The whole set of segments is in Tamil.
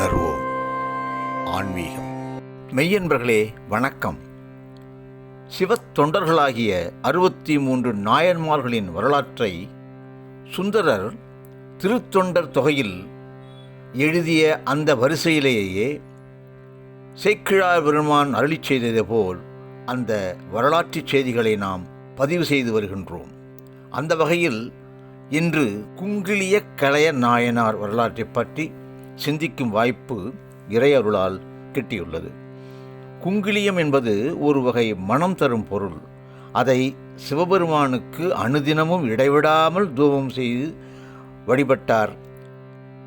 உணர்வோம். ஆன்மீகம். மெய்யன்பர்களே வணக்கம். சிவத் தொண்டர்களாகிய அறுபத்தி மூன்று நாயன்மார்களின் வரலாற்றை சுந்தரர் திருத்தொண்டர் தொகையில் எழுதிய அந்த வரிசையிலேயே சேக்கிழார் பெருமான் அருளிச் செய்தது போல் அந்த வரலாற்றுச் செய்திகளை நாம் பதிவு செய்து வருகின்றோம். அந்த வகையில் இன்று குங்கிலிய கலைய நாயனார் வரலாற்றைப் பற்றி சிந்திக்கும் வாய்ப்பு இறையருளால் கிட்டியுள்ளது. குங்கிலியம் என்பது ஒரு வகை மனம் தரும் பொருள். அதை சிவபெருமானுக்கு அனுதினமும் இடைவிடாமல் தூபம் செய்து வழிபட்டார்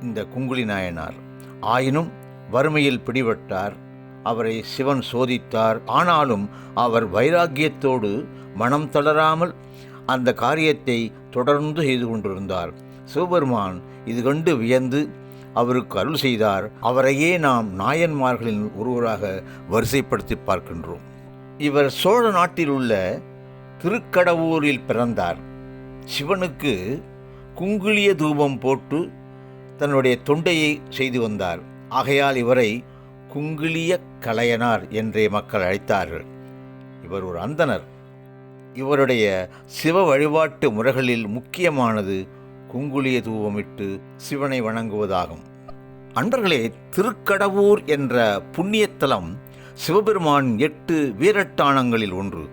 இந்த குங்குலி நாயனார். ஆயினும் வறுமையில் பிடிபட்டார். அவரை சிவன் சோதித்தார். ஆனாலும் அவர் வைராக்கியத்தோடு மனம் தளராமல் அந்த காரியத்தை தொடர்ந்து செய்து கொண்டிருந்தார். சிவபெருமான் இது கண்டு வியந்து அவருக்கு அருள் செய்தார். அவரையே நாம் நாயன்மார்களின் ஒருவராக வரிசைப்படுத்தி பார்க்கின்றோம். இவர் சோழ நாட்டில் உள்ள திருக்கடவூரில் பிறந்தார். சிவனுக்கு குங்குளிய தூபம் போட்டு தன்னுடைய தொண்டையை செய்து வந்தார். ஆகையால் இவரை குங்குளிய கலையனார் என்றே மக்கள் அழைத்தார்கள். இவர் ஒரு அந்தனர் இவருடைய சிவ வழிபாட்டு முறைகளில் முக்கியமானது குங்குளிய தூவமிட்டு சிவனை வணங்குவதாகும். அன்பர்களே திருக்கடவூர் என்ற புண்ணியத்தலம் சிவபெருமான் எட்டு வீரட்டானங்களில் ஒன்று.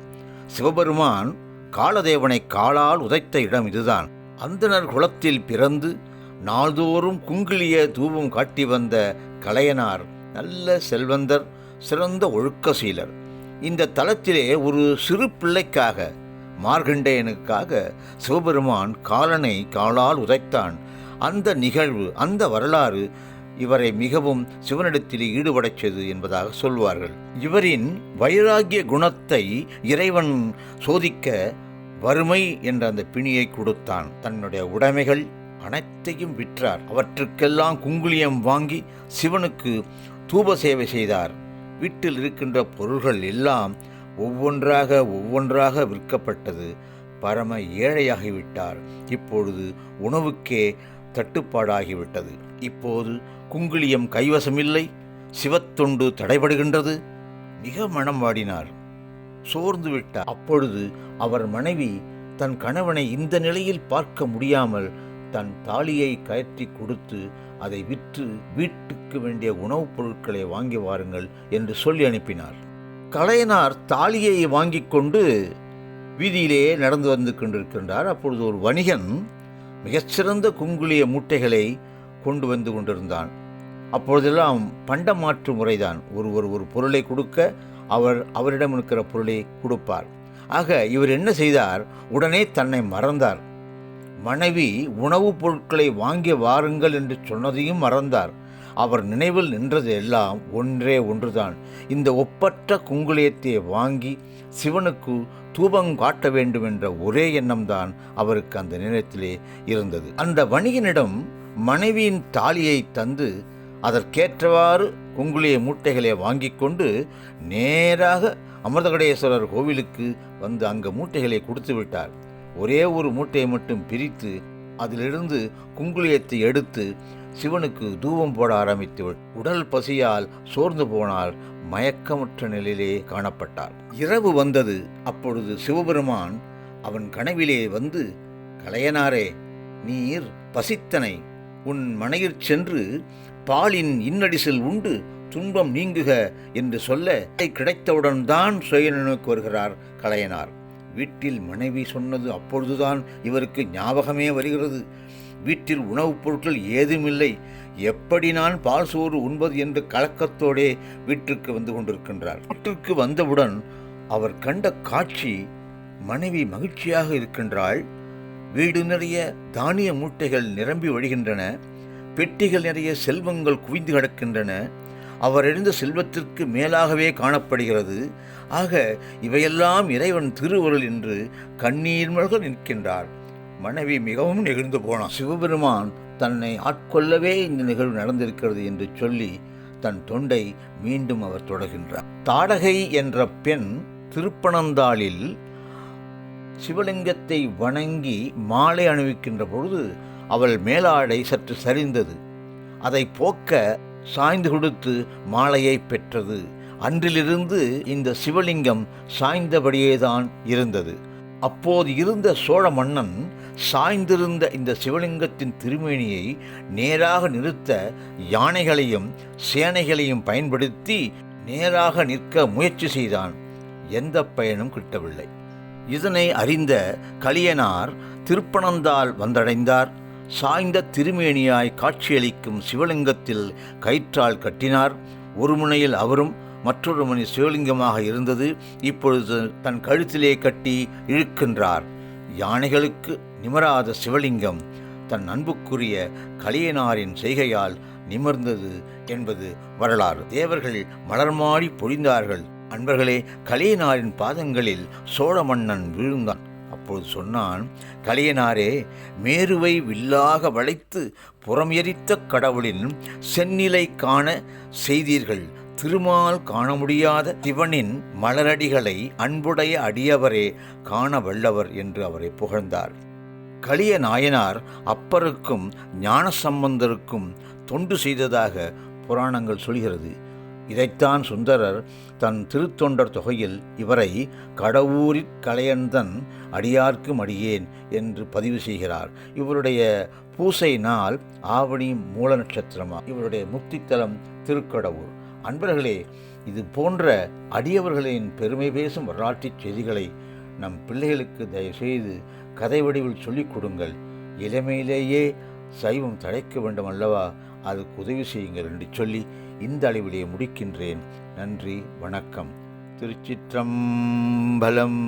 சிவபெருமான் காலதேவனை காலால் உதைத்த இடம் இதுதான். அந்தனர் குலத்தில் பிறந்து நாள்தோறும் குங்கிலிய தூபம் காட்டி வந்த கலையனார் நல்ல செல்வந்தர் சிறந்த ஒழுக்கசீலர். இந்த தலத்திலே ஒரு சிறு பிள்ளைக்காக மார்கண்டேயனுக்காக சிவபெருமான் காலனை காலால் உதைத்தான். அந்த நிகழ்வு அந்த வரலாறு இவரை மிகவும் சிவனிடத்தில் ஈடுபடைச்சது என்பதாக சொல்வார்கள். இவரின் வைராகிய குணத்தை இறைவன் சோதிக்க வறுமை என்ற அந்த பிணியை கொடுத்தான். தன்னுடைய உடைமைகள் அனைத்தையும் விற்றார். அவற்றுக்கெல்லாம் குங்குளியம் வாங்கி சிவனுக்கு தூப சேவை செய்தார். வீட்டில் இருக்கின்ற பொருள்கள் எல்லாம் ஒவ்வொன்றாக ஒவ்வொன்றாக விற்கப்பட்டது. பரம ஏழையாகிவிட்டார். இப்பொழுது உணவுக்கே தட்டுப்பாடாகிவிட்டது. இப்போது குங்குளியம் கைவசமில்லை. சிவத்தொண்டு தடைபடுகின்றது. மிக மனம் வாடினார். சோர்ந்து விட்டார் அப்பொழுது அவர் மனைவி தன் கணவனை இந்த நிலையில் பார்க்க முடியாமல் தன் தாலியை கயற்றி கொடுத்து அதை விற்று வீட்டுக்கு வேண்டிய உணவுப் பொருட்களை வாங்கி வாருங்கள் என்று சொல்லி அனுப்பினார். கலையனார் தாலியை வாங்கி கொண்டு வீதியிலே நடந்து வந்து கொண்டிருக்கின்றார். அப்பொழுது ஒரு வணிகன் மிகச்சிறந்த குங்குளிய மூட்டைகளை கொண்டு வந்து கொண்டிருந்தான். அப்பொழுதெல்லாம் பண்டமாற்று முறைதான். ஒருவர் ஒரு பொருளை கொடுக்க அவர் அவரிடம் இருக்கிற பொருளை கொடுப்பார். ஆக இவர் என்ன செய்தார்? உடனே தன்னை மறந்தார். மனைவி உணவுப் பொருட்களை வாங்கி வாருங்கள் என்று சொன்னதையும் மறந்தார். அவர் நினைவில் நின்றது எல்லாம் ஒன்றே ஒன்றுதான். இந்த ஒப்பற்ற குங்குலியத்தை வாங்கி சிவனுக்கு தூபம் காட்ட வேண்டும் என்ற ஒரே எண்ணம்தான் அவருக்கு அந்த நேரத்திலே இருந்தது. அந்த வணிகனிடம் மனைவியின் தாலியை தந்து அதற்கேற்றவாறு குங்குளிய மூட்டைகளை வாங்கி கொண்டு நேராக அமிர்தகடேஸ்வரர் கோவிலுக்கு வந்து அங்கே மூட்டைகளை கொடுத்து விட்டார். ஒரே ஒரு மூட்டையை மட்டும் பிரித்து அதிலிருந்து குங்குளியத்தை எடுத்து சிவனுக்கு தூபம் போட ஆரம்பித்து உடல் பசியால் சோர்ந்து போனால் மயக்கமற்ற நிலையிலே காணப்பட்டார் இரவு வந்தது. அப்பொழுது சிவபெருமான் அவன் கனவிலே வந்து கலையனாரே நீர் பசித்தனை. உன் மனையிற் சென்று பாலின் இன்னடிசில் உண்டு. துன்பம் நீங்குக என்று சொல்ல கிடைத்தவுடன் தான் சுயநினைவுக்கு வருகிறார் கலையனார். வீட்டில் மனைவி சொன்னது அப்பொழுதுதான் இவருக்கு ஞாபகமே வருகிறது. வீட்டில் உணவுப் பொருட்கள் ஏதுமில்லை. எப்படி நான் பால் சோறு உண்பது என்று கலக்கத்தோடே வீட்டிற்கு வந்து கொண்டிருக்கின்றார் வீட்டிற்கு வந்தவுடன் அவர் கண்ட காட்சி மனைவி மகிழ்ச்சியாக இருக்கின்றாள். வீடு நிறைய தானிய மூட்டைகள் நிரம்பி வழிகின்றன. பெட்டிகள் நிறைய செல்வங்கள் குவிந்து கிடக்கின்றன. அவர் எழுந்த செல்வத்திற்கு மேலாகவே காணப்படுகிறது. ஆக இவையெல்லாம் இறைவன் திருவருள் என்று கண்ணீர் மல்க நிற்கின்றார். மனைவி மிகவும் நெகிழ்ந்து போனான். சிவபெருமான் தன்னை ஆட்கொள்ளவே இந்த நிகழ்வு நடந்திருக்கிறது என்று சொல்லி தன் தொண்டை மீண்டும் அவர் தொடர்கின்றார். தாடகை என்ற பெண் திருப்பனந்தாளில் சிவலிங்கத்தை வணங்கி மாலை அணிவிக்கின்ற பொழுது அவள் மேலாடை சற்று சரிந்தது. அதை போக்க சாய்ந்து கொடுத்து மாலையை பெற்றது. அன்றிலிருந்து இந்த சிவலிங்கம் சாய்ந்தபடியேதான் இருந்தது. அப்போது இருந்த சோழ மன்னன் சாய்ந்திருந்த இந்த சிவலிங்கத்தின் திருமேனியை நேராக நிறுத்த யானைகளையும் சேனைகளையும் பயன்படுத்தி நேராக நிற்க முயற்சி செய்தான். எந்த பயனும் கிட்டவில்லை. இதனை அறிந்த கலியனார் திருப்பனந்தால் வந்தடைந்தார். சாய்ந்த திருமேனியாய் காட்சியளிக்கும் சிவலிங்கத்தில் கயிற்றால் கட்டினார். ஒரு முனையில் அவரும் மற்றொரு மணி சிவலிங்கமாக இருந்தது. இப்பொழுது தன் கழுத்திலே கட்டி இழுக்கின்றார். யானைகளுக்கு நிமராத சிவலிங்கம். தன் அன்புக்குரிய கலியனாரின் செய்கையால் நிமிர்ந்தது என்பது வரலாறு. தேவர்கள் மலர்மாடி பொழிந்தார்கள். அன்பர்களே கலியனாரின் பாதங்களில் சோழ மன்னன் விழுந்தான். அப்பொழுது சொன்னான் கலியனாரே மேருவை வில்லாக வளைத்து புறம் எரித்த கடவுளின் செந்நிலை காண செய்தீர்கள். திருமால் காண முடியாத சிவனின் மலரடிகளை அன்புடைய அடியவரே காண வல்லவர் என்று அவரை புகழ்ந்தார். கலிய நாயனார் அப்பருக்கும் ஞானசம்பந்தருக்கும் தொண்டு செய்ததாக புராணங்கள் சொல்கிறது. இதைத்தான் சுந்தரர் தன் திருத்தொண்டர் தொகையில் இவரை கடவுரிற் கலையந்தன் அடியார்க்கும் அடியேன் என்று பதிவு செய்கிறார். இவருடைய பூசை நாள் ஆவணி மூல நட்சத்திரமா? இவருடைய முக்தித்தலம் திருக்கடவுர். அன்பர்களே இது போன்ற அடியவர்களின் பெருமை பேசும் வரலாற்றுச் செய்திகளை நம் பிள்ளைகளுக்கு தயவுசெய்து கதை வடிவில் சொல்லிக் கொடுங்கள். இளமையிலேயே சைவம் தழைக்க வேண்டும் அல்லவா? அதுக்கு உதவி செய்யுங்கள் என்று சொல்லி இந்த அளவிலே முடிக்கின்றேன். நன்றி வணக்கம். திருச்சிற்றம்பலம்.